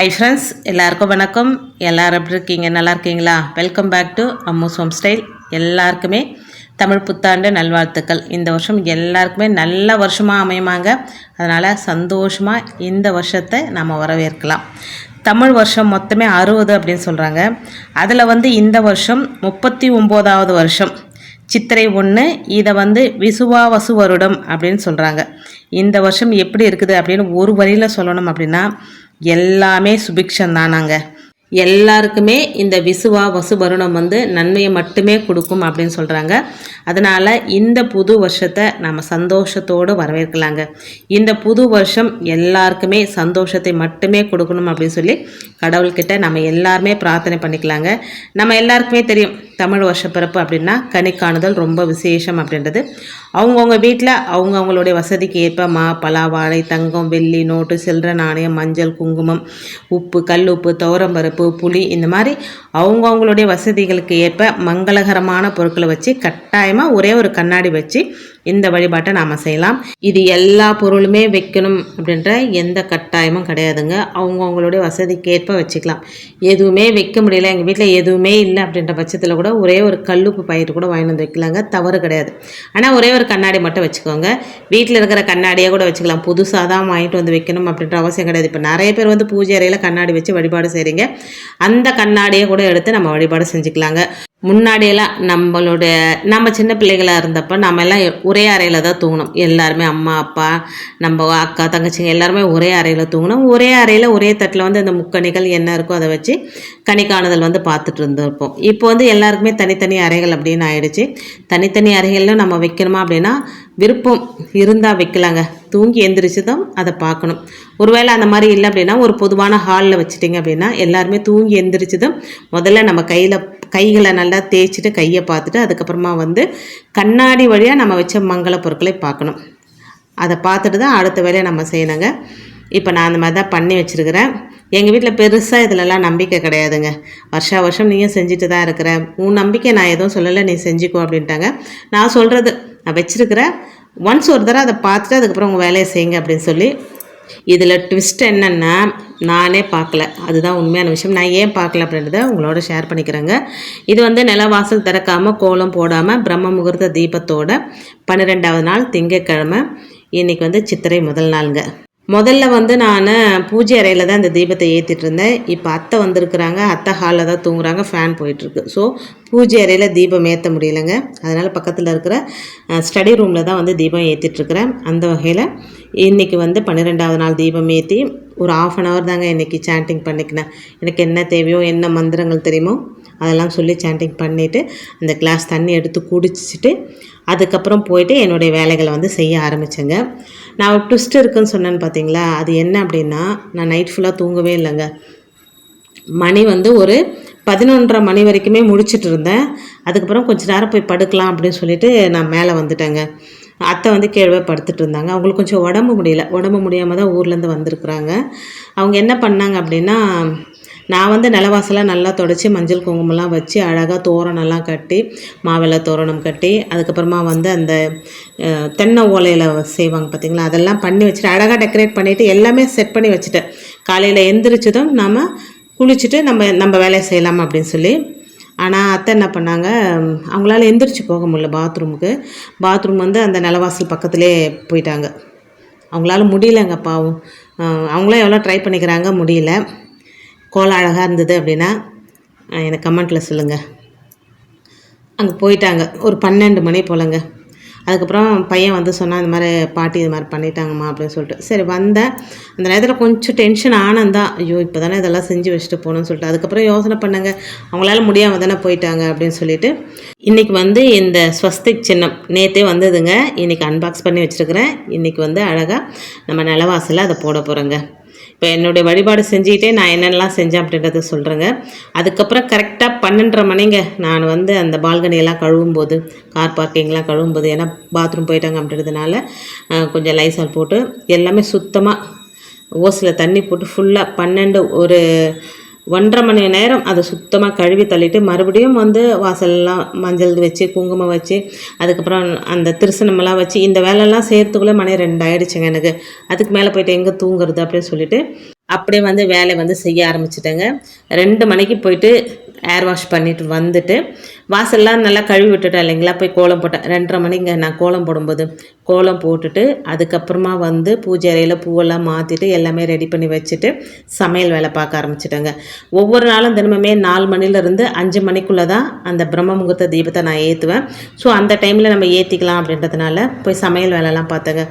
Hi friends எல்லாருக்கும் வணக்கம். எல்லோரும் எப்படி இருக்கீங்க? நல்லா இருக்கீங்களா? Welcome back to Ammu's home style எல்லாருக்குமே தமிழ் புத்தாண்டு நல்வாழ்த்துக்கள். இந்த வருஷம் எல்லாருக்குமே நல்ல வருஷமாக அமையுமாங்க. அதனால் சந்தோஷமாக இந்த வருஷத்தை நம்ம வரவேற்கலாம். தமிழ் வருஷம் மொத்தமே அறுபது அப்படின்னு சொல்கிறாங்க அதில் வந்து இந்த வருஷம் முப்பத்தி ஒம்போதாவது வருஷம். சித்திரை ஒன்று இதை வந்து விசுவாவசு வருடம் அப்படின்னு சொல்கிறாங்க இந்த வருஷம் எப்படி இருக்குது அப்படின்னு ஒரு வரியில் சொல்லணும் அப்படின்னா எல்லாமே சுபிக்ஷம் தானாங்க எல்லாருக்குமே இந்த விசுவா வசுபருணம் வந்து நன்மையை மட்டுமே கொடுக்கும் அப்படின்னு சொல்கிறாங்க அதனால் இந்த புது வருஷத்தை நம்ம சந்தோஷத்தோடு வரவேற்கலாங்க. இந்த புது வருஷம் எல்லாருக்குமே சந்தோஷத்தை மட்டுமே கொடுக்கணும் அப்படின்னு சொல்லி கடவுள்கிட்ட நம்ம எல்லாருமே பிரார்த்தனை பண்ணிக்கலாங்க. நம்ம எல்லாருக்குமே தெரியும் தமிழ் வருஷப்பிறப்பு அப்படின்னா கனி காணுதல் ரொம்ப விசேஷம் அப்படின்றது. அவங்கவுங்க வீட்டில் அவங்கவுங்களுடைய வசதிக்கு ஏற்ப மா பலா வாழை தங்கம் வெள்ளி நோட்டு சில்லற நாணயம் மஞ்சள் குங்குமம் உப்பு கல் உப்பு துவரம்பருப்பு புளி இந்த மாதிரி அவங்கவுங்களுடைய வசதிகளுக்கு ஏற்ப மங்களகரமான பொருட்களை வச்சு கட்டாயமாக ஒரே ஒரு கண்ணாடி வச்சு இந்த வழிபாட்டை நாம் செய்யலாம். இது எல்லா பொருளுமே வைக்கணும் அப்படின்ற எந்த கட்டாயமும் கிடையாதுங்க. அவங்கவுங்களுடைய வசதிக்கு ஏற்ப வச்சுக்கலாம். எதுவுமே வைக்க முடியல எங்கள் வீட்டில் எதுவுமே இல்லை அப்படின்ற பட்சத்தில் கூட ஒரே ஒரு கல்லுப்பு பயிர் கூட வாங்கிட்டு வந்து வைக்கலாங்க. தவறு கிடையாது. ஆனால் ஒரே ஒரு கண்ணாடி மட்டும் வச்சுக்கோங்க. வீட்டில் இருக்கிற கண்ணாடியை கூட வச்சுக்கலாம். புதுசாக தான் வாங்கிட்டு வந்து வைக்கணும் அப்படின்ற அவசியம் கிடையாது. இப்போ நிறைய பேர் வந்து பூஜை அறையில் கண்ணாடி வச்சு வழிபாடு செய்கிறீங்க அந்த கண்ணாடியை கூட எடுத்து நம்ம வழிபாடு செஞ்சுக்கலாங்க. முன்னாடியெல்லாம் நம்மளுடைய நம்ம சின்ன பிள்ளைகளாக இருந்தப்போ நம்ம எல்லாம் ஒரே அறையில் தான் தூங்கணும் எல்லாருமே அம்மா அப்பா நம்ம அக்கா தங்கச்சிங்க எல்லாருமே ஒரே அறையில் தூங்கணும் ஒரே அறையில் ஒரே தட்டில் வந்து அந்த முக்கணிகள் என்ன இருக்கோ அதை வச்சு கணிக்காணுதல் வந்து பார்த்துட்டு இருந்திருப்போம். இப்போ வந்து எல்லாருக்குமே தனித்தனி அறைகள் அப்படின்னு ஆயிடுச்சு. தனித்தனி அறைகளில் நம்ம வைக்கணுமா அப்படின்னா விருப்பம் இருந்தால் வைக்கலாங்க. தூங்கி எந்திரிச்சதும் அதை பார்க்கணும். ஒருவேளை அந்த மாதிரி இல்லை அப்படின்னா ஒரு பொதுவான ஹாலில் வச்சுட்டிங்க அப்படின்னா எல்லாருமே தூங்கி எந்திரிச்சதும் முதல்ல நம்ம கையில் கைகளை நல்லா தேய்ச்சிட்டு கையை பார்த்துட்டு அதுக்கப்புறமா வந்து கண்ணாடி வழியாக நம்ம வச்ச மங்கள பொருட்களை பார்க்கணும். அதை பார்த்துட்டு தான் அடுத்த வேலையை நம்ம செய்யணுங்க. இப்போ நான் அந்த மாதிரி தான் பண்ணி வச்சுருக்கிறேன். எங்கள் வீட்டில் பெருசாக இதிலலாம் நம்பிக்கை கிடையாதுங்க. வருஷா வருஷம் நீயும் செஞ்சுட்டு தான் இருக்கிற. உன் நம்பிக்கை நான் எதுவும் சொல்லலை நீ செஞ்சுக்கோ அப்படின்ட்டாங்க. நான் சொல்கிறது நான் வச்சுருக்கிறேன். ஒன்ஸ் ஒரு தடவை அதை பார்த்துட்டு அதுக்கப்புறம் உங்கள் வேலையை செய்யுங்க அப்படின்னு சொல்லி இதில் ட்விஸ்ட் என்னென்னா நானே பார்க்கல. அதுதான் உண்மையான விஷயம். நான் ஏன் பார்க்கல அப்படின்றத உங்களோட ஷேர் பண்ணிக்கிறேங்க. இது வந்து நிலவாசல் திறக்காமல் கோலம் போடாமல் பிரம்ம முகூர்த்த தீபத்தோட பன்னிரெண்டாவது நாள் திங்கக்கிழமை இன்றைக்கி வந்து சித்திரை முதல் நாளுங்க. முதல்ல வந்து நான் பூஜை அறையில் தான் இந்த தீபத்தை ஏற்றிட்டு இருந்தேன். இப்போ அத்தை வந்திருக்கிறாங்க. அத்தை ஹாலில் தான் தூங்குறாங்க. ஃபேன் போயிட்டுருக்கு. ஸோ பூஜை அறையில் தீபம் ஏற்ற முடியலைங்க. அதனால் பக்கத்தில் இருக்கிற ஸ்டடி ரூமில் தான் வந்து தீபம் ஏற்றிட்டுருக்குறேன் அந்த வகையில் இன்றைக்கி வந்து பன்னிரெண்டாவது நாள் தீபம் ஏற்றி ஒரு ஆஃப் அன் ஹவர் தாங்க இன்றைக்கி சாண்டிங் பண்ணிக்கினேன். எனக்கு என்ன தேவையோ என்ன மந்திரங்கள் தெரியுமோ அதெல்லாம் சொல்லி சாண்டிங் பண்ணிவிட்டு அந்த கிளாஸ் தண்ணி எடுத்து குடிச்சிட்டு அதுக்கப்புறம் போயிட்டு என்னுடைய வேலைகளை வந்து செய்ய ஆரம்பித்தேங்க நான் ஒரு ட்விஸ்ட் இருக்குன்னு சொன்னேன்னு பார்த்தீங்களா அது என்ன அப்படின்னா நான் நைட் ஃபுல்லாக தூங்கவே இல்லைங்க. மணி வந்து ஒரு பதினொன்றரை மணி வரைக்குமே முடிச்சுட்டு இருந்தேன். அதுக்கப்புறம் கொஞ்சம் நேரம் போய் படுக்கலாம் அப்படின்னு சொல்லிட்டு நான் மேலே வந்துட்டேங்க. அத்தை வந்து கீழே படுத்துட்டு இருந்தாங்க. அவங்களுக்கு கொஞ்சம் உடம்பு முடியல. உடம்பு முடியாமல் தான் ஊர்லேருந்து வந்திருக்குறாங்க. அவங்க என்ன பண்ணாங்க அப்படின்னா நான் வந்து நிலவாசலாம் நல்லா தொடச்சி மஞ்சள் குங்குமம்லாம் வச்சு அழகாக தோரணம்லாம் கட்டி மாவிளை தோரணம் கட்டி அதுக்கப்புறமா வந்து அந்த தென்னை ஓலையில் செய்வாங்க பார்த்தீங்களா அதெல்லாம் பண்ணி வச்சுட்டு அழகாக டெக்கரேட் பண்ணிவிட்டு எல்லாமே செட் பண்ணி வச்சுட்டேன். காலையில் எந்திரிச்சதும் நாம் குளிச்சுட்டு நம்ம நம்ம வேலையை செய்யலாம் அப்படின்னு சொல்லி. ஆனால் அத்தை என்ன பண்ணாங்க அவங்களால எந்திரிச்சு போக முடியல பாத்ரூமுக்கு பாத்ரூம் வந்து அந்த நிலவாசல் பக்கத்துலேயே போயிட்டாங்க. அவங்களால முடியலங்க பாவம். அவங்களாம் எவ்வளோ ட்ரை பண்ணிக்கிறாங்க முடியல. கோலம் அழகாக இருந்தது அப்படின்னா எனக்கு கமெண்ட்டில் சொல்லுங்கள் அங்கே போயிட்டாங்க. ஒரு பன்னெண்டு மணி போலங்க. அதுக்கப்புறம் பையன் வந்து சொன்னால் இந்த மாதிரி பாட்டி இது மாதிரி பண்ணிட்டாங்கம்மா அப்படின்னு சொல்லிட்டு. சரி வந்தேன். அந்த நேரத்தில் கொஞ்சம் டென்ஷன் ஆனந்தான் ஐயோ இப்போ தானே இதெல்லாம் செஞ்சு வச்சுட்டு போகணும்னு சொல்லிட்டு. அதுக்கப்புறம் யோசனை பண்ணுங்க. அவங்களால முடியாமல் தானே போயிட்டாங்க அப்படின்னு சொல்லிட்டு. இன்றைக்கி வந்து இந்த ஸ்வஸ்திக் சின்னம் நேற்றே வந்ததுங்க. இன்றைக்கி அன்பாக்ஸ் பண்ணி வச்சுருக்கிறேன். இன்றைக்கி வந்து அழகாக நம்ம நிலவாசலில் அதை போட போகிறோங்க இப்போ என்னுடைய வழிபாடு செஞ்சுக்கிட்டே நான் என்னென்னலாம் செஞ்சேன் அப்படின்றத சொல்கிறேங்க அதுக்கப்புறம் கரெக்டாக பன்னெண்டரை மணிங்க நான் வந்து அந்த பால்கனியெல்லாம் கழுவும் போது கார் பார்க்கிங்லாம் கழுவும் போது ஏன்னா பாத்ரூம் போயிட்டாங்க அப்படின்றதுனால கொஞ்சம் லைசால் போட்டு எல்லாமே சுத்தமாக ஓசில் தண்ணி போட்டு ஃபுல்லாக பன்னெண்டு ஒரு ஒன்றரை மணி நேரம் அதை சுத்தமாக கழுவி தள்ளிட்டு மறுபடியும் வந்து வாசல்லாம் மஞ்சள் வச்சு குங்குமம் வச்சு அதுக்கப்புறம் அந்த திருசனமெல்லாம் வச்சு இந்த வேலையெல்லாம் சேர்த்துக்குள்ளே மணி ரெண்டு ஆயிடுச்சுங்க எனக்கு. அதுக்கு மேலே போயிட்டு எங்கே தூங்குறது அப்படின்னு சொல்லிட்டு அப்படியே வந்து வேலையை வந்து செய்ய ஆரம்பிச்சிட்டேங்க. ரெண்டு மணிக்கு போயிட்டு ஏர் வாஷ் பண்ணிட்டு வந்துட்டு வாசல்லாம் நல்லா கழுவி விட்டுட்டேன் இல்லைங்களா? போய் கோலம் போட்டேன். ரெண்டரை மணிங்க நான் கோலம் போடும்போது. கோலம் போட்டுட்டு அதுக்கப்புறமா வந்து பூஜை அறையில் பூவெல்லாம் மாற்றிட்டு எல்லாமே ரெடி பண்ணி வச்சுட்டு சமையல் வேலை பார்க்க ஆரம்பிச்சிட்டேங்க. ஒவ்வொரு நாளும் தினமுமே நாலு மணிலேருந்து அஞ்சு மணிக்குள்ளே தான் அந்த பிரம்ம முகூர்த்த தீபத்தை நான் ஏற்றுவேன் ஸோ அந்த டைமில் நம்ம ஏற்றிக்கலாம் அப்படின்றதுனால போய் சமையல் வேலைலாம் பார்த்தேங்க.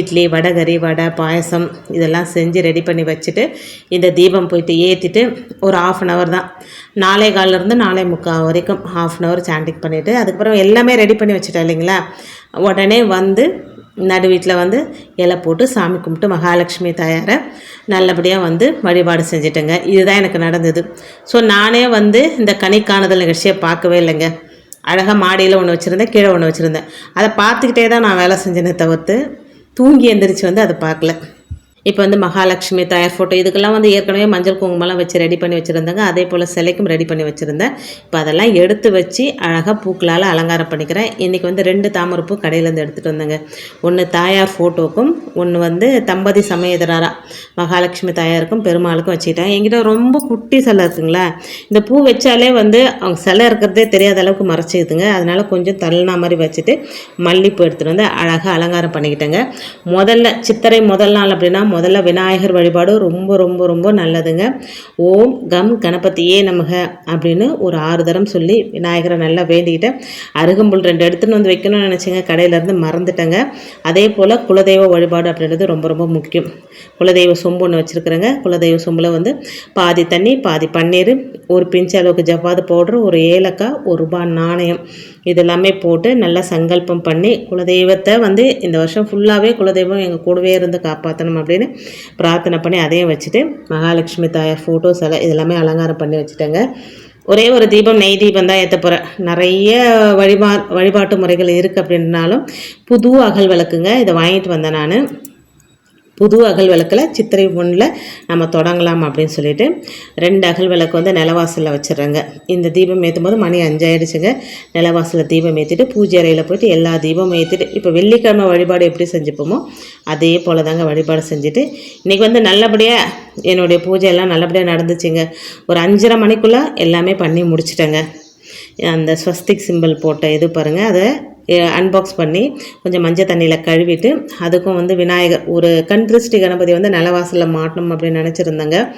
இட்லி வடகறி வடை பாயசம் இதெல்லாம் செஞ்சு ரெடி பண்ணி வச்சுட்டு இந்த தீபம் போயிட்டு ஏற்றிட்டு ஒரு ஆஃப் அன் ஹவர் தான். நாளை காலிலேருந்து நாளை முக்கால் வரைக்கும் ஹாஃப் அன் ஹவர் சாண்டிங் பண்ணிவிட்டு அதுக்கப்புறம் எல்லாமே ரெடி பண்ணி வச்சுட்டேன் இல்லைங்களா? உடனே வந்து நடு வீட்டில் வந்து இலை போட்டு சாமி கும்பிட்டு மகாலட்சுமி தாயாரை நல்லபடியாக வந்து வழிபாடு செஞ்சிட்டேங்க. இதுதான் எனக்கு நடந்தது. ஸோ நானே வந்து இந்த கனி காணுதல் நிகழ்ச்சியை பார்க்கவே இல்லைங்க. அழகாக மாடியில் ஒன்று வச்சுருந்தேன் கீழே ஒன்று வச்சுருந்தேன். அதை பார்த்துக்கிட்டே தான் நான் வேலை செஞ்சேனே தவிர்த்து தூங்கி எந்திரிச்சு வந்து அதை பார்க்கல. இப்போ வந்து மகாலட்சுமி தாயார் ஃபோட்டோ இதுக்கெல்லாம் வந்து ஏற்கனவே மஞ்சள் குங்குமம்லாம் வச்சு ரெடி பண்ணி வச்சுருந்தாங்க. அதே போல் சிலைக்கும் ரெடி பண்ணி வச்சுருந்தேன். இப்போ அதெல்லாம் எடுத்து வச்சு அழகாக பூக்களால் அலங்காரம் பண்ணிக்கிறேன். இன்றைக்கி வந்து ரெண்டு தாமரப்பூ கடையிலேருந்து எடுத்துகிட்டு வந்தேங்க. ஒன்று தாயார் ஃபோட்டோக்கும் ஒன்று வந்து தம்பதி சமயதராரா மகாலட்சுமி தாயாருக்கும் பெருமாளுக்கும் வச்சுக்கிட்டேன். என்கிட்ட ரொம்ப குட்டி சிலை இருக்குங்களா இந்த பூ வச்சாலே வந்து அவங்க சிலை இருக்கிறதே தெரியாத அளவுக்கு மறைச்சிக்குதுங்க. அதனால் கொஞ்சம் தள்ளினா மாதிரி வச்சுட்டு மல்லிப்பூ எடுத்துகிட்டு வந்து அழகாக அலங்காரம் பண்ணிக்கிட்டேங்க. முதல்ல சித்திரை முதல் நாள் அப்படின்னா முதல்ல விநாயகர் வழிபாடு ரொம்ப ரொம்ப ரொம்ப நல்லதுங்க. ஓம் கம் கணபதியே நமக அப்படின்னு ஒரு ஆறு தரம் சொல்லி விநாயகரை நல்லா வேண்டிக்கிட்டேன் அருகம்புல் ரெண்டு எடுத்துன்னு வந்து வைக்கணும்னு நினச்சிங்க. கடையிலேருந்து மறந்துட்டேங்க. அதே போல் குலதெய்வ வழிபாடு அப்படின்றது ரொம்ப ரொம்ப முக்கியம். குலதெய்வ சொம்பு ஒன்று வச்சுருக்குறேங்க. குலதெய்வ சொம்பில் வந்து பாதி தண்ணி பாதி பன்னீர் ஒரு பிஞ்சு அளவுக்கு ஜவ்வாது பவுட்ரு ஒரு ஏலக்காய் ஒரு ரூபாய் நாணயம் இதெல்லாமே போட்டு நல்லா சங்கல்பம் பண்ணி குலதெய்வத்தை வந்து இந்த வருஷம் ஃபுல்லாகவே குலதெய்வம் எங்கள் கூடவே இருந்து காப்பாற்றணும் அப்படின்னு அப்படின்னு பிரார்த்தனை பண்ணி அதையும் வச்சுட்டு மகாலட்சுமி தாயார் ஃபோட்டோஸ் எல்லாம் இதெல்லாமே அலங்காரம் பண்ணி வச்சுட்டேங்க. ஒரே ஒரு தீபம் நெய் தீபம் தான் ஏற்ற போகிறேன் நிறைய வழிபா வழிபாட்டு முறைகள் இருக்குது அப்படின்னாலும் புது அகல் விளக்குங்க. இதை வாங்கிட்டு வந்தேன் நான். புது அகல் விளக்கில் சித்திரை ஒன்றில் நம்ம தொடங்கலாம் அப்படின்னு சொல்லிட்டு ரெண்டு அகல் விளக்கு வந்து நிலவாசலில் வச்சிடுறேங்க. இந்த தீபம் ஏற்றும் போது மணி அஞ்சாயிடுச்சுங்க. நிலவாசலில் தீபம் ஏற்றிட்டு பூஜை அறையில் போயிட்டு எல்லா தீபமும் ஏற்றிட்டு இப்போ வெள்ளிக்கிழமை வழிபாடு எப்படி செஞ்சுப்போமோ அதே போல் தாங்க வழிபாடு செஞ்சுட்டு இன்றைக்கி வந்து நல்லபடியாக என்னுடைய பூஜை எல்லாம் நல்லபடியாக நடந்துச்சுங்க. ஒரு அஞ்சரை மணிக்குள்ளே எல்லாமே பண்ணி முடிச்சிட்டேங்க. அந்த ஸ்வஸ்திக் சிம்பிள் போட்ட இது பாருங்கள் அதை அன்பாக்ஸ் பண்ணி கொஞ்சம் மஞ்சள் தண்ணியில் கழுவிட்டு அதுக்கும் வந்து விநாயகர் ஒரு கண் திருஷ்டி கணபதி வந்து நிலவாசலில் மாட்டணும் அப்படின்னு நினச்சிருந்தேங்க.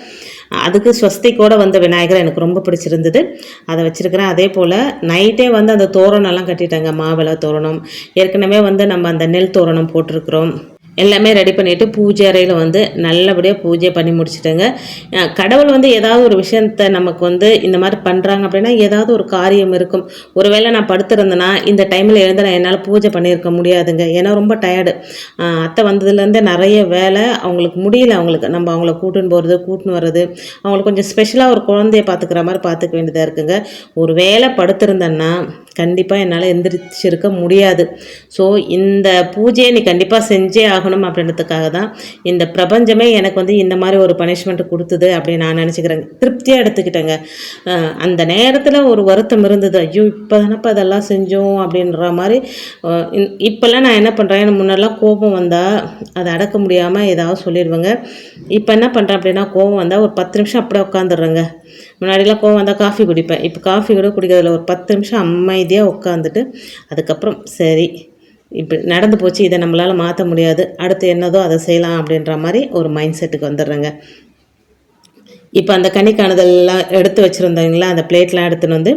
அதுக்கு ஸ்வஸ்திக்கோட வந்த விநாயகர் எனக்கு ரொம்ப பிடிச்சிருந்தது. அதை வச்சுருக்கிறேன். அதே போல் நைட்டே வந்து அந்த தோரணம்லாம் கட்டிட்டாங்க. மாவிளை தோரணம். ஏற்கனவே வந்து நம்ம அந்த நெல் தோரணம் போட்டிருக்கிறோம். எல்லாமே ரெடி பண்ணிவிட்டு பூஜை அறையில் வந்து நல்லபடியாக பூஜை பண்ணி முடிச்சுட்டேங்க. கடவுள் வந்து ஏதாவது ஒரு விஷயத்த நமக்கு வந்து இந்த மாதிரி பண்ணுறாங்க அப்படின்னா ஏதாவது ஒரு காரியம் இருக்கும். ஒருவேளை நான் படுத்திருந்தேன்னா இந்த டைமில் எழுந்து நான் என்னால் பூஜை பண்ணியிருக்க முடியாதுங்க. ஏன்னா ரொம்ப டயர்டு அத்தை வந்ததுலேருந்தே நிறைய வேலை அவங்களுக்கு முடியல. அவங்களுக்கு நம்ம அவங்கள கூட்டுன்னு போகிறது கூட்டுன்னு வர்றது. அவங்களுக்கு கொஞ்சம் ஸ்பெஷலாக ஒரு குழந்தைய பார்த்துக்கிற மாதிரி பார்த்துக்க வேண்டியதாக இருக்குங்க. ஒரு வேலை படுத்திருந்தேன்னா கண்டிப்பாக என்னால் எந்திரிச்சிருக்க முடியாது. ஸோ இந்த பூஜையை நீ கண்டிப்பாக செஞ்சே ஆகணும் அப்படின்றதுக்காக தான் இந்த பிரபஞ்சமே எனக்கு வந்து இந்த மாதிரி ஒரு பனிஷ்மெண்ட் கொடுத்தது அப்படின்னு நான் நினச்சிக்கிறேங்க திருப்தியாக எடுத்துக்கிட்டேங்க. அந்த நேரத்தில் ஒரு வருத்தம் இருந்தது. ஐயோ இப்போ தானப்பா அதெல்லாம் செஞ்சோம் அப்படின்ற மாதிரி இப்போல்லாம் நான் என்ன பண்ணுறேன் முன்னெல்லாம் கோபம் வந்தால் அதை அடக்க முடியாமல் ஏதாவது சொல்லிடுவேங்க. இப்போ என்ன பண்ணுறேன் அப்படின்னா கோபம் வந்தால் ஒரு பத்து நிமிஷம் அப்படியே உட்காந்துடுறேங்க முன்னாடிலாம் கோவம் வந்தால் காஃபி குடிப்பேன். இப்போ காஃபி கூட குடிக்கிறதுல ஒரு பத்து நிமிஷம் அமைதியாக உட்காந்துட்டு அதுக்கப்புறம் சரி இப்போ நடந்து போச்சு இதை நம்மளால் மாற்ற முடியாது அடுத்து என்னதோ அதை செய்யலாம் அப்படின்ற மாதிரி ஒரு மைண்ட் செட்டுக்கு வந்துடுறேங்க. இப்போ அந்த கனிக்காணுதல்லாம் எடுத்து வச்சுருந்தாங்களா அந்த பிளேட்லாம் எடுத்துன்னு வந்து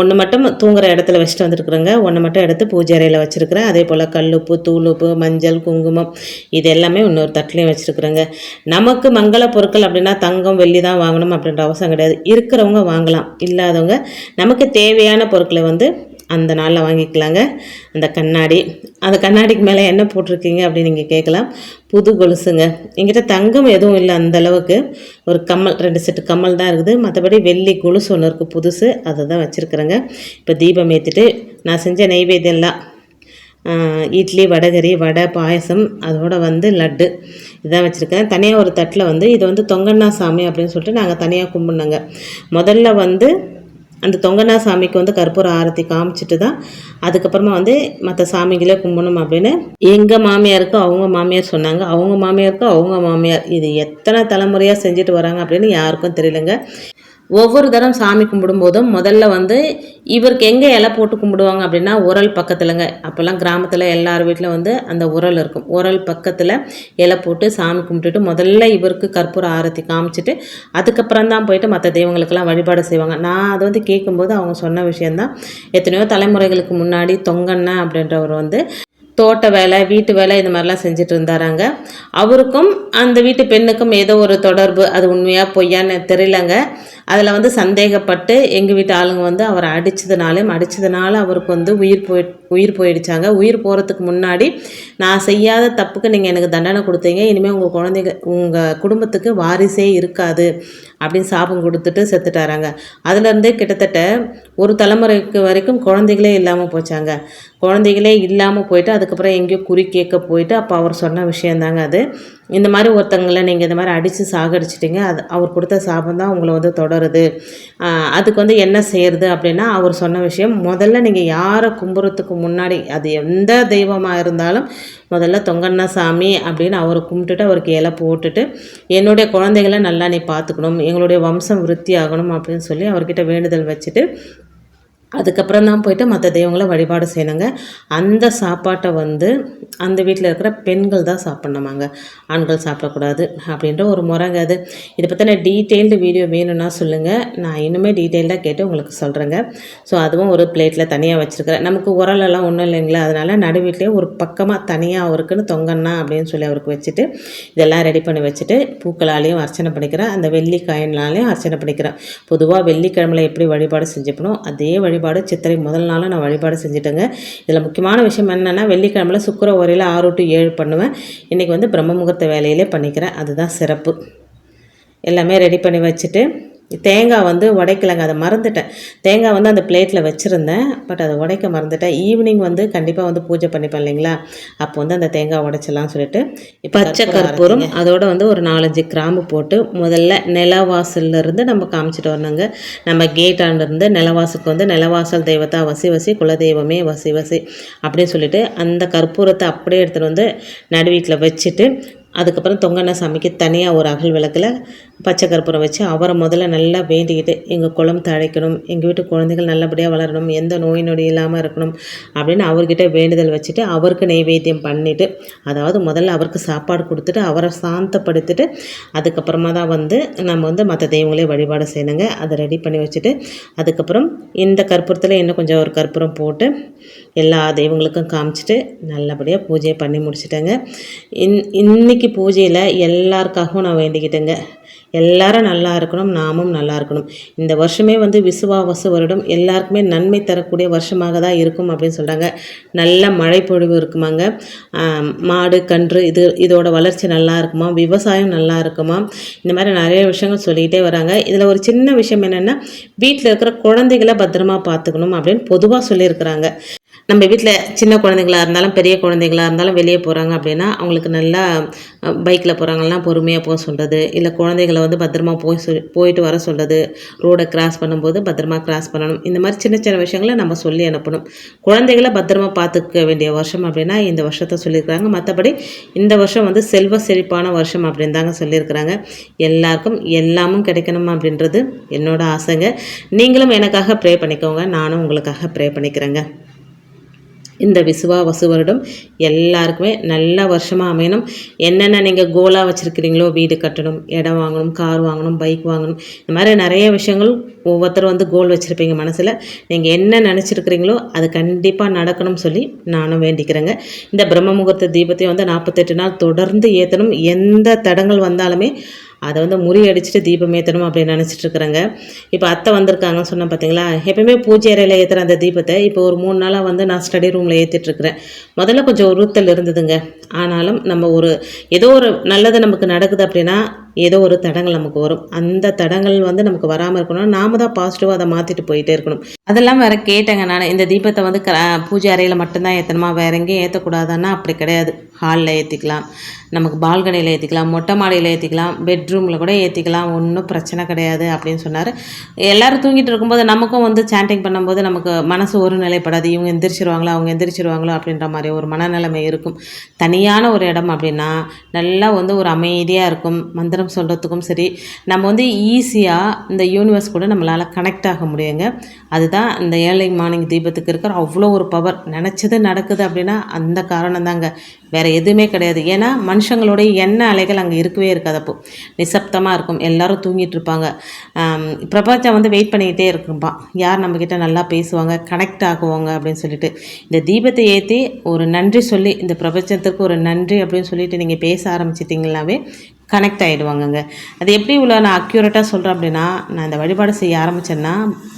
ஒன்று மட்டும் தூங்குற இடத்துல வச்சுட்டு வந்துருக்குறேங்க ஒன்று மட்டும் எடுத்து பூஜை அறையில் வச்சுருக்குறேன். அதே போல் கல்லுப்பு தூளுப்பு மஞ்சள் குங்குமம் இது எல்லாமே இன்னொரு தட்டிலையும் வச்சுருக்குறேங்க. நமக்கு மங்கள பொருட்கள் அப்படின்னா தங்கம் வெள்ளி தான் வாங்கணும் அப்படின்ற அவசியம் கிடையாது. இருக்கிறவங்க வாங்கலாம். இல்லாதவங்க நமக்கு தேவையான பொருட்களை வந்து அந்த நாளில் வாங்கிக்கலாங்க. அந்த கண்ணாடி. அந்த கண்ணாடிக்கு மேலே என்ன போட்டிருக்கீங்க அப்படின்னு நீங்கள் கேட்கலாம். புது கொலுசுங்க. எங்கிட்ட தங்கம் எதுவும் இல்லை அந்த அளவுக்கு. ஒரு கம்மல் ரெண்டு செட்டு கம்மல் தான் இருக்குது. மற்றபடி வெள்ளி கொலுசு ஒன்று இருக்குது புதுசு. அதை தான் வச்சுருக்குறேங்க. இப்போ தீபம் ஏற்றிட்டு நான் செஞ்ச நெய்வேத்தியம்லாம் இட்லி வடகறி வடை பாயசம் அதோட வந்து லட்டு. இதான் வச்சுருக்கேன். தனியாக ஒரு தட்டில் வந்து இது வந்து தொங்கண்ணா சாமி அப்படின்னு சொல்லிட்டு நாங்கள் தனியாக கும்பிட்னோங்க முதல்ல வந்து அந்த தொங்கண்ணா சாமிக்கு வந்து கற்பூர ஆரத்தி காமிச்சிட்டு தான் அதுக்கப்புறமா வந்து மற்ற சாமிகளே கும்பிடணும் அப்படின்னு எங்கள் மாமியாருக்கு அவங்க மாமியார் சொன்னாங்க. அவங்க மாமியாருக்கு அவங்க மாமியார். இது எத்தனை தலைமுறையாக செஞ்சுட்டு வராங்க அப்படின்னு யாருக்கும் தெரியலங்க. ஒவ்வொரு தரம் சாமி கும்பிடும்போதும் முதல்ல வந்து இவருக்கு எங்கே இலை போட்டு கும்பிடுவாங்க அப்படின்னா உரல் பக்கத்துலங்க. அப்போல்லாம் கிராமத்தில் எல்லார் வீட்டில் வந்து அந்த உரல் இருக்கும். உரல் பக்கத்தில் இலை போட்டு சாமி கும்பிட்டுட்டு முதல்ல இவருக்கு கற்பூர ஆரத்தி காமிச்சிட்டு அதுக்கப்புறம் தான் போயிட்டு மற்ற தெய்வங்களுக்கெல்லாம் வழிபாடு செய்வாங்க. நான் அதை வந்து கேட்கும்போது அவங்க சொன்ன விஷயந்தான் எத்தனையோ தலைமுறைகளுக்கு முன்னாடி தொங்கண்ண அப்படின்றவர் வந்து தோட்ட வேலை வீட்டு வேலை இது மாதிரிலாம் செஞ்சுட்டு இருந்தாராங்க. அவருக்கும் அந்த வீட்டு பெண்ணுக்கும் ஏதோ ஒரு தொடர்பு அது உண்மையாக பொய்யான்னு தெரியலங்க. அதில் வந்து சந்தேகப்பட்டு எங்கள் வீட்டு ஆளுங்க வந்து அவரை அடித்ததுனாலும் அடித்ததுனால அவருக்கு வந்து உயிர் போய் உயிர் போயிடுச்சாங்க. உயிர் போகிறதுக்கு முன்னாடி நான் செய்யாத தப்புக்கு நீங்கள் எனக்கு தண்டனை கொடுத்தீங்க. இனிமேல் உங்கள் குழந்தைங்க உங்கள் குடும்பத்துக்கு வாரிசே இருக்காது அப்படின்னு சாபம் கொடுத்துட்டு செத்துட்டாராங்க. அதுலேருந்தே கிட்டத்தட்ட ஒரு தலைமுறைக்கு வரைக்கும் குழந்தைகளே இல்லாமல் போச்சாங்க. குழந்தைகளே இல்லாமல் போயிட்டு அதுக்கப்புறம் எங்கேயோ குறி கேட்க போயிட்டு அப்போ அவர் சொன்ன விஷயந்தாங்க அது. இந்த மாதிரி ஒருத்தங்களை நீங்கள் இந்த மாதிரி அடித்து சாகடிச்சிட்டிங்க. அது அவர் கொடுத்த சாபம் தான் உங்களை வந்து தொடருது. அதுக்கு வந்து என்ன செய்யறது அப்படின்னா அவர் சொன்ன விஷயம் முதல்ல நீங்கள் யாரை கும்புறத்துக்கு முன்னாடி அது எந்த தெய்வமாக இருந்தாலும் முதல்ல தொங்கண்ணா சாமி அப்படின்னு அவரை கும்பிட்டுட்டு அவருக்கு இலை போட்டுட்டு என்னுடைய குழந்தைகளை நல்லா நீ பார்த்துக்கணும் எங்களுடைய வம்சம் விருத்தி ஆகணும் அப்படின்னு சொல்லி அவர்கிட்ட வேண்டுதல் வச்சுட்டு அதுக்கப்புறம் தான் போயிட்டு மற்ற தெய்வங்களை வழிபாடு செய்யணுங்க. அந்த சாப்பாட்டை வந்து அந்த வீட்டில் இருக்கிற பெண்கள் தான் சாப்பிட்ணுமாங்க. ஆண்கள் சாப்பிடக்கூடாது அப்படின்ற ஒரு முறைங்க அது. இதை பற்றின டீட்டெயில்டு வீடியோ வேணும்னா சொல்லுங்கள் நான் இன்னுமே டீட்டெயில்டாக கேட்டு உங்களுக்கு சொல்கிறேங்க ஸோ அதுவும் ஒரு பிளேட்டில் தனியாக வச்சுருக்கிறேன். நமக்கு உரலெல்லாம் ஒன்றும் இல்லைங்களா? அதனால் நடு வீட்லேயே ஒரு பக்கமாக தனியாக அவருக்குன்னு தொங்கண்ணா அப்படின்னு சொல்லி அவருக்கு வச்சுட்டு இதெல்லாம் ரெடி பண்ணி வச்சுட்டு பூக்களாலேயும் அர்ச்சனை பண்ணிக்கிறேன். அந்த வெள்ளி காயினாலேயும் அர்ச்சனை பண்ணிக்கிறேன். பொதுவாக வெள்ளிக்கிழமையில் எப்படி வழிபாடு செஞ்சுக்கணும் அதே வழி வழிபாடு சித்திரை முதல் நாளும் நான் வழிபாடு செஞ்சுட்டேங்க. இதில் முக்கியமான விஷயம் என்னென்னா வெள்ளிக்கிழமையில் சுக்கர உரையில் ஆறு டு ஏழு பண்ணுவேன். இன்றைக்கி வந்து பிரம்ம முகூர்த்த வேலையிலே பண்ணிக்கிறேன். அதுதான் சிறப்பு. எல்லாமே ரெடி பண்ணி வச்சுட்டு தேங்காய் வந்து உடைக்கலைங்க அதை மறந்துட்டேன். தேங்காய் வந்து அந்த பிளேட்டில் வச்சுருந்தேன். பட் அதை உடைக்க மறந்துட்டேன். ஈவினிங் வந்து கண்டிப்பாக வந்து பூஜை பண்ணிப்பேன் இல்லைங்களா? அப்போ வந்து அந்த தேங்காய் உடைச்சலாம்னு சொல்லிட்டு இப்போ பச்சை கற்பூரம் அதோட வந்து ஒரு நாலஞ்சு கிராம்பு போட்டு முதல்ல நிலவாசல்லேருந்து நம்ம காமிச்சிட்டு வரணுங்க. நம்ம கேட்டாண்டிருந்து நிலவாசுக்கு வந்து நிலவாசல் தெய்வத்தா வசி வசி குலதெய்வமே வசி வசி அப்படின்னு சொல்லிட்டு அந்த கற்பூரத்தை அப்படியே எடுத்துகிட்டு வந்து நடு வீட்டில் வச்சுட்டு அதுக்கப்புறம் தொங்கண்ண சாமிக்கு தனியாக ஒரு அகல் விளக்கில் பச்சை கற்பூரம் வச்சு அவரை முதல்ல நல்லா வேண்டிக்கிட்டு எங்கள் குளம் தழைக்கணும் எங்கள் வீட்டு குழந்தைகள் நல்லபடியாக வளரணும் எந்த நோய் நொடி இல்லாமல் இருக்கணும் அப்படின்னு அவர்கிட்ட வேண்டுதல் வச்சுட்டு அவருக்கு நைவேத்தியம் பண்ணிவிட்டு அதாவது முதல்ல அவருக்கு சாப்பாடு கொடுத்துட்டு அவரை சாந்தப்படுத்திட்டு அதுக்கப்புறமா தான் வந்து நம்ம வந்து மற்ற தெய்வங்களே வழிபாடு செய்யணுங்க. அதை ரெடி பண்ணி வச்சுட்டு அதுக்கப்புறம் இந்த கற்பூரத்தில் இன்னும் கொஞ்சம் ஒரு கற்பூரம் போட்டு எல்லா தெய்வங்களுக்கும் காமிச்சிட்டு நல்லபடியாக பூஜையை பண்ணி முடிச்சிட்டேங்க. இன் இன்றைக்கி பூஜையில் எல்லாருக்காகவும் நான் வேண்டிக்கிட்டேங்க. எல்லாரும் நல்லா இருக்கணும் நாமும் நல்லா இருக்கணும். இந்த வருஷமே வந்து விசுவாவாச வருடம். எல்லாருக்குமே நன்மை தரக்கூடிய வருஷமாக தான் இருக்கும் அப்படின்னு சொல்கிறாங்க நல்ல மழை பொழிவு இருக்குமாங்க. மாடு கன்று இது இதோட வளர்ச்சி நல்லா இருக்குமா? விவசாயம் நல்லா இருக்குமா? இந்த மாதிரி நிறைய விஷயங்கள் சொல்லிக்கிட்டே வராங்க. இதில் ஒரு சின்ன விஷயம் என்னென்னா வீட்டில் இருக்கிற குழந்தைகளை பத்திரமா பார்த்துக்கணும் அப்படின்னு பொதுவாக சொல்லியிருக்கிறாங்க. நம்ம வீட்டில் சின்ன குழந்தைங்களாக இருந்தாலும் பெரிய குழந்தைங்களா இருந்தாலும் வெளியே போகிறாங்க அப்படின்னா அவங்களுக்கு நல்லா பைக்கில் போகிறாங்கலாம் பொறுமையாக போக சொல்கிறது இல்லை குழந்தைகளை வந்து பத்திரமா போய் சொல் போயிட்டு வர சொல்கிறது ரோடை கிராஸ் பண்ணும்போது பத்திரமா கிராஸ் பண்ணணும். இந்த மாதிரி சின்ன சின்ன விஷயங்களை நம்ம சொல்லி அனுப்பணும். குழந்தைகளை பத்திரமா பார்த்துக்க வேண்டிய வருஷம் அப்படின்னா இந்த வருஷத்தை சொல்லியிருக்கிறாங்க. மற்றபடி இந்த வருஷம் வந்து செல்வ செழிப்பான வருஷம் அப்படின்னு தாங்க சொல்லியிருக்கிறாங்க. எல்லாருக்கும் எல்லாமும் கிடைக்கணும் அப்படின்றது என்னோட ஆசைங்க. நீங்களும் எனக்காக ப்ரே பண்ணிக்கோங்க. நானும் உங்களுக்காக ப்ரே பண்ணிக்கிறேங்க. இந்த விசுவாவசு வருடம் எல்லாருக்குமே நல்ல வருஷமாக அமையணும். என்னென்ன நீங்கள் கோலாக வச்சுருக்கிறீங்களோ வீடு கட்டணும் இடம் வாங்கணும் கார் வாங்கணும் பைக் வாங்கணும் இந்த மாதிரி நிறைய விஷயங்கள் ஒவ்வொருத்தரும் வந்து கோல் வச்சுருப்பீங்க மனசில். நீங்கள் என்ன நினச்சிருக்கிறீங்களோ அது கண்டிப்பாக நடக்கணும்னு சொல்லி நானும் வேண்டிக்கிறேங்க. இந்த பிரம்ம முகூர்த்த தீபத்தையும் வந்து நாற்பத்தெட்டு நாள் தொடர்ந்து ஏற்றணும் எந்த தடங்கள் வந்தாலுமே அதை வந்து முறியடிச்சுட்டு தீபம் ஏற்றணும் அப்படின்னு நினச்சிட்டு இருக்கிறாங்க. இப்போ அத்தை வந்திருக்காங்கன்னு சொன்னால் பார்த்தீங்களா எப்பயுமே பூஜை அறையில் ஏற்றுற அந்த தீபத்தை இப்போ ஒரு மூணு நாளாக வந்து நான் ஸ்டடி ரூமில் ஏற்றிட்டுருக்கிறேன் முதல்ல கொஞ்சம் உறுத்தல் இருந்ததுங்க. ஆனாலும் நம்ம ஒரு ஏதோ ஒரு நல்லது நமக்கு நடக்குது அப்படின்னா ஏதோ ஒரு தடங்கள் நமக்கு வரும். அந்த தடங்கள் வந்து நமக்கு வராமல் இருக்கணும். நாம தான் பாசிட்டிவாக அதை மாற்றிட்டு போயிட்டே இருக்கணும். அதெல்லாம் வேற கேட்டேங்க நான். இந்த தீபத்தை வந்து க பூஜை அறையில் மட்டும்தான் ஏற்றணுமா வேற எங்கேயும் ஏற்றக்கூடாதுன்னா அப்படி கிடையாது. ஹாலில் ஏற்றிக்கலாம் நமக்கு பால்கனியில் ஏற்றிக்கலாம் மொட்டை மாடியில் ஏற்றிக்கலாம் பெட்ரூமில் கூட ஏற்றிக்கலாம் ஒன்றும் பிரச்சனை கிடையாது அப்படின்னு சொன்னார். எல்லோரும் தூங்கிட்டு இருக்கும்போது நமக்கும் வந்து சாண்டிங் பண்ணும்போது நமக்கு மனசு ஒரு நிலைப்படாது. இவங்க எந்திரிச்சிருவாங்களோ? அவங்க எந்திரிச்சிருவாங்களோ? அப்படின்ற மாதிரி ஒரு மனநிலைமை இருக்கும். தனியான ஒரு இடம் அப்படின்னா நல்லா வந்து ஒரு அமைதியாக இருக்கும். மந்திரம் சொல்கிறதுக்கும் சரி நம்ம வந்து ஈஸியாக இந்த யூனிவர்ஸ் கூட நம்மளால் கனெக்ட் ஆக முடியுங்க. அதுதான் இந்த ஏர்லி மார்னிங் தீபத்துக்கு இருக்கிற அவ்வளோ ஒரு பவர் நினச்சது நடக்குது அப்படின்னா அந்த காரணம் தாங்க வேறு எதுவுமே கிடையாது. ஏன்னா மனுஷங்களுடைய எண்ணெய் அலைகள் அங்கே இருக்கவே இருக்காது அப்போ. நிசப்தமாக இருக்கும். எல்லாரும் தூங்கிட்டு இருப்பாங்க. பிரபஞ்சம் வந்து வெயிட் பண்ணிக்கிட்டே இருக்கும்பான் யார் நம்மக்கிட்ட நல்லா பேசுவாங்க கனெக்ட் ஆகுவாங்க அப்படின்னு சொல்லிட்டு. இந்த தீபத்தை ஏற்றி ஒரு நன்றி சொல்லி இந்த பிரபஞ்சத்திற்கு ஒரு நன்றி அப்படின்னு சொல்லிட்டு நீங்கள் பேச ஆரம்பிச்சிட்டிங்களாவே கனெக்ட் ஆகிடுவாங்கங்க அது எப்படி இவ்வளோ நான் அக்யூரேட்டாக சொல்கிறேன் அப்படின்னா நான் இந்த வழிபாடு செய்ய ஆரம்பித்தேன்னா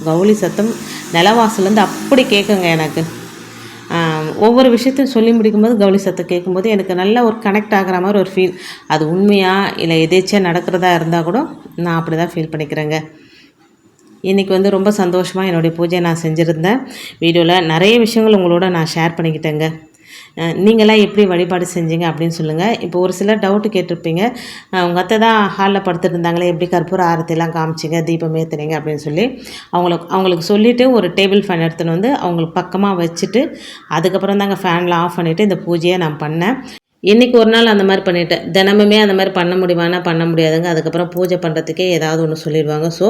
கௌலி சத்தம் நிலவாசலேருந்து அப்படி கேட்குங்க எனக்கு. ஒவ்வொரு விஷயத்தையும் சொல்லி முடிக்கும்போது கௌலி சத்தம் கேட்கும்போது எனக்கு நல்ல ஒரு கனெக்ட் ஆகிற மாதிரி ஒரு ஃபீல் அது உண்மையாக இல்லை எதேச்சியாக நடக்கிறதா இருந்தால் கூட நான் அப்படி தான் ஃபீல் பண்ணிக்கிறேங்க. இன்றைக்கி வந்து ரொம்ப சந்தோஷமாக என்னுடைய பூஜையை நான் செஞ்சுருந்தேன். வீடியோவில் நிறைய விஷயங்கள் உங்களோட நான் ஷேர் பண்ணிக்கிட்டேங்க. நீங்களாம் எப்படி வழிபாடு செஞ்சீங்க அப்படின்னு சொல்லுங்கள் இப்போ ஒரு சில டவுட்டு கேட்டிருப்பீங்க. உங்கள் அத்தை தான் ஹாலில் படுத்துட்டு இருந்தாங்களே எப்படி கற்பூர ஆரத்திலாம் காமிச்சிங்க தீபம் ஏற்றுனீங்க அப்படின்னு சொல்லி அவங்களுக்கு அவங்களுக்கு சொல்லிவிட்டு ஒரு டேபிள் ஃபேன் எடுத்துன்னு வந்து அவங்களுக்கு பக்கமாக வச்சுட்டு அதுக்கப்புறம் தாங்க ஃபேனில் ஆஃப் பண்ணிவிட்டு இந்த பூஜையை நான் பண்ணேன். இன்றைக்கி ஒரு நாள் அந்த மாதிரி பண்ணிட்டேன். தினமுமே அந்த மாதிரி பண்ண முடியுமானா பண்ண முடியாதுங்க. அதுக்கப்புறம் பூஜை பண்ணுறதுக்கே ஏதாவது ஒன்று சொல்லிடுவாங்க. ஸோ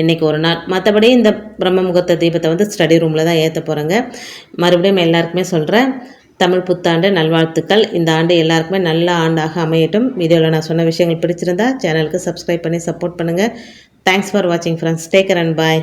இன்றைக்கி ஒரு நாள். மற்றபடி இந்த பிரம்ம முகூர்த்த தீபத்தை வந்து ஸ்டடி ரூமில் தான் ஏற்ற போகிறேங்க மறுபடியும் எல்லாருக்குமே சொல்கிறேன் தமிழ் புத்தாண்டு நல்வாழ்த்துக்கள். இந்த ஆண்டு எல்லாருக்குமே நல்ல ஆண்டாக அமையட்டும். வீடியோவில் நான் சொன்ன விஷயங்கள் பிடிச்சிருந்தா சேனலுக்கு சப்ஸ்கிரைப் பண்ணி சப்போர்ட் பண்ணுங்கள் தேங்க்ஸ் ஃபார் வாட்சிங் friends take care and bye